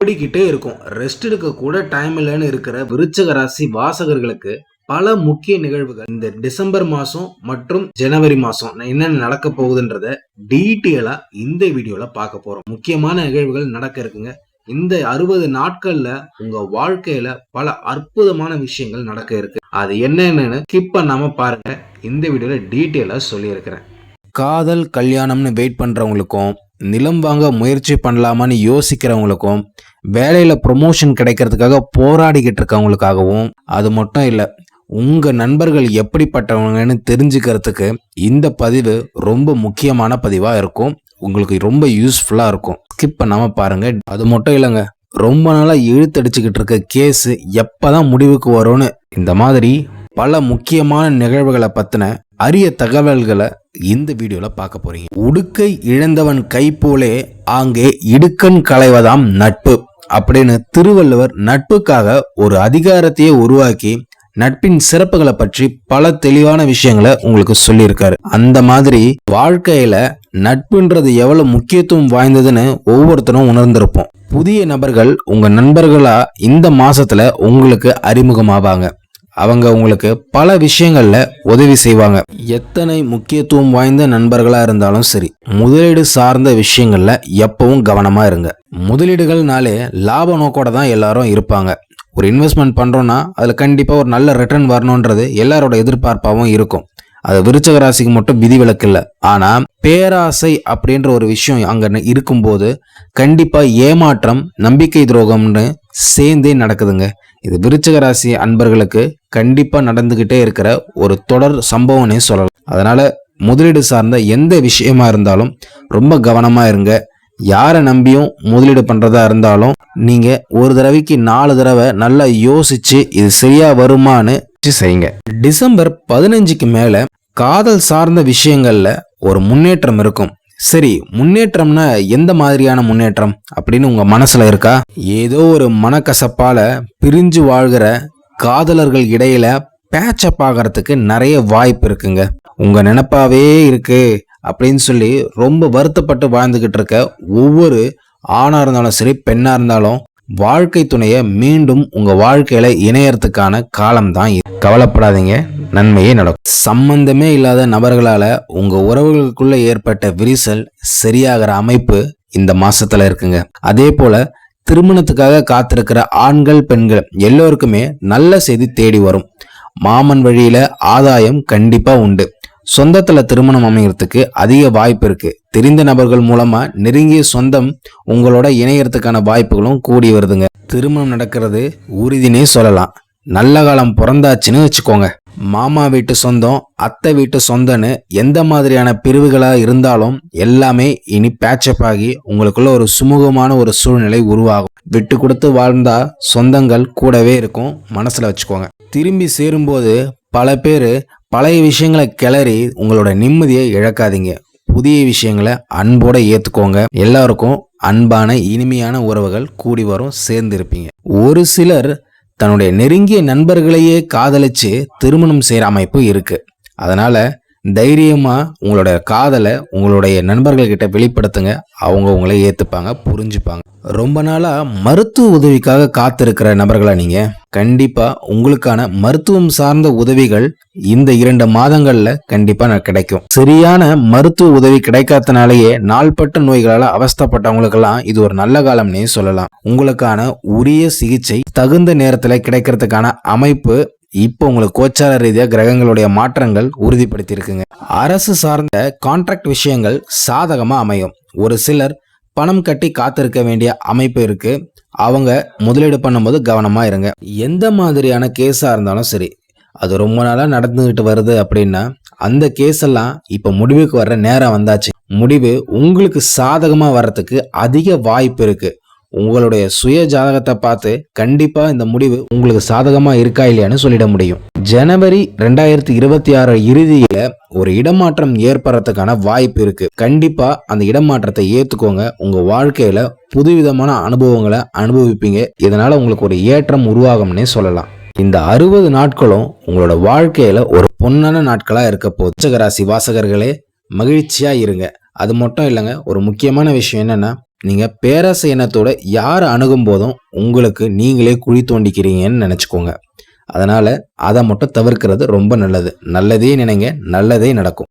ஓடிக்கிட்டே இருக்கும். ரெஸ்ட் எடுக்க கூட டைம் இல்லைன்னு இருக்கிற விருச்சக ராசி வாசகர்களுக்கு பல முக்கிய நிகழ்வுகள். இந்த டிசம்பர் மாசம் மற்றும் ஜனவரி மாசம் என்னென்ன நடக்க போகுதுன்றத டீட்டெயிலா இந்த வீடியோல பார்க்க போறோம். முக்கியமான நிகழ்வுகள் நடக்க இருக்குங்க. இந்த அறுபது நாட்கள்ல உங்க வாழ்க்கையில பல அற்புதமான விஷயங்கள் நடக்க இருக்கு. அது என்னென்னு ஸ்கிப் பண்ணாம பாருங்க. இந்த வீடியோல டீட்டெயிலா சொல்லியிருக்கிறேன். காதல் கல்யாணம்னு வெயிட் பண்றவங்களுக்கும் நிலம் வாங்க முயற்சி பண்ணலாமான்னு யோசிக்கிறவங்களுக்கும் வேலையில் ப்ரொமோஷன் கிடைக்கிறதுக்காக போராடிக்கிட்டு இருக்கவங்களுக்காகவும் அது மட்டும் இல்லை உங்கள் நண்பர்கள் எப்படிப்பட்டவங்கன்னு தெரிஞ்சுக்கிறதுக்கு இந்த பதிவு ரொம்ப முக்கியமான பதிவாக இருக்கும். உங்களுக்கு ரொம்ப யூஸ்ஃபுல்லாக இருக்கும். ஸ்கிப் பண்ணாம பாருங்கள் அது மட்டும் இல்லைங்க ரொம்ப நாளாக இழுத்தடிச்சுக்கிட்டு இருக்க கேஸு எப்போ தான் முடிவுக்கு வரும்னு இந்த மாதிரி பல முக்கியமான நிகழ்வுகளை பற்றின அரிய தகவல்களை இந்த வீடியோவில் பார்க்க போகிறீங்க உடுக்கை இழந்தவன் கை போலே ஆங்கே இடுக்கண் களைவதாம் நட்பு. அப்படின்னு திருவள்ளுவர் நட்புக்காக ஒரு அதிகாரத்தையே உருவாக்கி நட்பின் சிறப்புகளை பற்றி பல தெளிவான விஷயங்களை உங்களுக்கு சொல்லியிருக்காரு. அந்த மாதிரி வாழ்க்கையில நட்புன்றது எவ்வளவு முக்கியத்துவம் வாய்ந்ததுன்னு ஒவ்வொருத்தரும் உணர்ந்திருப்போம். புதிய நபர்கள் உங்க நண்பர்களா இந்த மாசத்துல உங்களுக்கு அறிமுகமாவாங்க. அவங்க உங்களுக்கு பல விஷயங்களில் உதவி செய்வாங்க. எத்தனை முக்கியத்துவம் வாய்ந்த நண்பர்களாக இருந்தாலும் சரி முதலீடு சார்ந்த விஷயங்களில் எப்பவும் கவனமாக இருங்க. முதலீடுகள்னாலே லாப நோக்கோட தான் எல்லாரும் இருப்பாங்க. ஒரு இன்வெஸ்ட்மெண்ட் பண்ணுறோன்னா அதில் கண்டிப்பாக ஒரு நல்ல ரிட்டர்ன் வரணுன்றது எல்லாரோட எதிர்பார்ப்பாகவும் இருக்கும். அது விருச்சக ராசிக்கு மட்டும் விதிவிலக்கு இல்லை. ஆனால் பேராசை அப்படின்ற ஒரு விஷயம் அங்கே இருக்கும்போது கண்டிப்பாக ஏமாற்றம் நம்பிக்கை துரோகம்னு சேர்ந்தே நடக்குதுங்க. இது விருச்சக ராசி அன்பர்களுக்கு கண்டிப்பா நடந்துகிட்டே இருக்கிற ஒரு தொடர் சம்பவம்னே சொல்லலாம். அதனால முதலீடு சார்ந்த எந்த விஷயமா இருந்தாலும் ரொம்ப கவனமா இருங்க. யாரை நம்பியும் முதலீடு பண்றதா இருந்தாலும் நீங்க ஒரு தடவைக்கு நாலு தடவை நல்லா யோசிச்சு இது சரியா வருமான்னு செய்யுங்க. டிசம்பர் பதினஞ்சுக்கு மேல காதல் சார்ந்த விஷயங்கள்ல ஒரு முன்னேற்றம் இருக்கும். சரி முன்னேற்றம்னா எந்த மாதிரியான முன்னேற்றம் அப்படின்னு உங்க மனசுல இருக்கா? ஏதோ ஒரு மனக்கசப்பால பிரிஞ்சு வாழ்கிற காதலர்கள் இடையில பேச்சப் ஆகிறதுக்கு நிறைய வாய்ப்பு இருக்குங்க. உங்க நினப்பாவே இருக்கு அப்படின்னு சொல்லி ரொம்ப வருத்தப்பட்டு வாழ்ந்துகிட்டு இருக்க ஒவ்வொரு ஆணா இருந்தாலும் சரி பெண்ணா இருந்தாலும் வாழ்க்கை துணையை மீண்டும் உங்க வாழ்க்கையில இணையறதுக்கான காலம் தான் கவலைப்படாதீங்க. நன்மையே நடக்கும். சம்பந்தமே இல்லாத நபர்களால உங்க உறவுகளுக்குள்ள ஏற்பட்ட விரிசல் சரியாகிற அமைப்பு இந்த மாசத்துல இருக்குங்க. அதே போல திருமணத்துக்காக காத்திருக்கிற ஆண்கள் பெண்கள் எல்லோருக்குமே நல்ல செய்தி தேடி வரும். மாமன் வழியில ஆதாயம் கண்டிப்பா உண்டு. சொந்தத்துல திருமணம் அமைகிறதுக்கு அதிக வாய்ப்பு இருக்கு. தெரிந்த நபர்கள் மூலமா நெருங்கிய சொந்தம் உங்களோட இணையறதுக்கான வாய்ப்புகளும் கூடி வருதுங்க. திருமணம் நடக்கிறது உறுதினே சொல்லலாம். நல்ல காலம் பிறந்தாச்சுன்னு வச்சுக்கோங்க. மாமா வீட்டு சொந்தம் அத்தை வீட்டு சொந்தன்னு எந்த மாதிரியான பிரிவுகளாக இருந்தாலும் எல்லாமே இனி பேச்சப் ஆகி உங்களுக்குள்ள ஒரு சுமூகமான ஒரு சூழ்நிலை உருவாகும். விட்டு கொடுத்து வாழ்ந்தா சொந்தங்கள் கூடவே இருக்கும். மனசில் வச்சுக்கோங்க. திரும்பி சேரும்போது பல பேர் பழைய விஷயங்களை கிளறி உங்களோட நிம்மதியை இழக்காதீங்க. புதிய விஷயங்களை அன்போட ஏற்றுக்கோங்க எல்லாருக்கும் அன்பான இனிமையான உறவுகள் கூடி வரும் சேர்ந்து இருப்பீங்க ஒரு சிலர் தன்னுடைய நெருங்கிய நண்பர்களையே காதலிச்சு திருமணம் செய்கிற அமைப்பு இருக்கு. அதனால தைரியமாக உங்களோட காதலை உங்களுடைய நண்பர்கள்கிட்ட வெளிப்படுத்துங்க. அவங்க உங்களை ஏற்றுப்பாங்க புரிஞ்சுப்பாங்க. ரொம்ப நாளாக மருத்துவ உதவிக்காக காத்திருக்கிற நபர்களா நீங்கள் கண்டிப்பாக உங்களுக்கான மருத்துவம் சார்ந்த உதவிகள் இந்த இரண்டு மாதங்களில் கண்டிப்பாக நான் கிடைக்கும். சரியான மருத்துவ உதவி கிடைக்காதனாலேயே நாள்பட்ட நோய்களால் அவஸ்தப்பட்டவங்களுக்கெல்லாம் இது ஒரு நல்ல காலம்னே சொல்லலாம். உங்களுக்கான உரிய சிகிச்சை தகுந்த நேரத்தில் கிடைக்கிறதுக்கான அமைப்பு இப்போ உங்களுக்கு கோச்சார ரீதியாக கிரகங்களுடைய மாற்றங்கள் உறுதிப்படுத்தியிருக்குங்க. அரசு சார்ந்த கான்ட்ராக்ட் விஷயங்கள் சாதகமாக அமையும். ஒரு சிலர் பணம் கட்டி காத்திருக்க வேண்டிய அமைப்பு இருக்கு. அவங்க முதலீடு பண்ணும்போது கவனமாக இருங்க. எந்த மாதிரியான கேஸாக இருந்தாலும் சரி அது ரொம்ப நாளாக நடந்துகிட்டு வருது அப்படின்னா அந்த கேஸ் எல்லாம் இப்போ முடிவுக்கு வர்ற நேரம் வந்தாச்சு. முடிவு உங்களுக்கு சாதகமாக வர்றதுக்கு அதிக வாய்ப்பு இருக்குது உங்களுடைய சுய ஜாதகத்தை பார்த்து கண்டிப்பா இந்த முடிவு உங்களுக்கு சாதகமா இருக்கா இல்லையான்னு சொல்லிட முடியும். ஜனவரி ரெண்டாயிரத்தி இருபத்தி ஆறு இறுதியில ஒரு இடமாற்றம் ஏற்படுறதுக்கான வாய்ப்பு இருக்கு. கண்டிப்பா அந்த இடமாற்றத்தை ஏத்துக்கோங்க. உங்க வாழ்க்கையில புதுவிதமான அனுபவங்களை அனுபவிப்பீங்க. இதனால உங்களுக்கு ஒரு ஏற்றம் உருவாகும்னே சொல்லலாம். இந்த அறுபது நாட்களும் உங்களோட வாழ்க்கையில ஒரு பொன்னான நாட்களா இருக்க போச்சகராசி வாசகர்களே மகிழ்ச்சியா இருங்க. அது மட்டும் இல்லைங்க ஒரு முக்கியமான விஷயம் என்னன்னா நீங்கள் பேராசை எண்ணத்தோட யார் அணுகும் போதும் உங்களுக்கு நீங்களே குழி தோண்டிக்கிறீங்கன்னு நினச்சிக்கோங்க. அதனால் அதை மட்டும் தவிர்க்கிறது ரொம்ப நல்லது. நல்லதே நினைங்க நல்லதே நடக்கும்.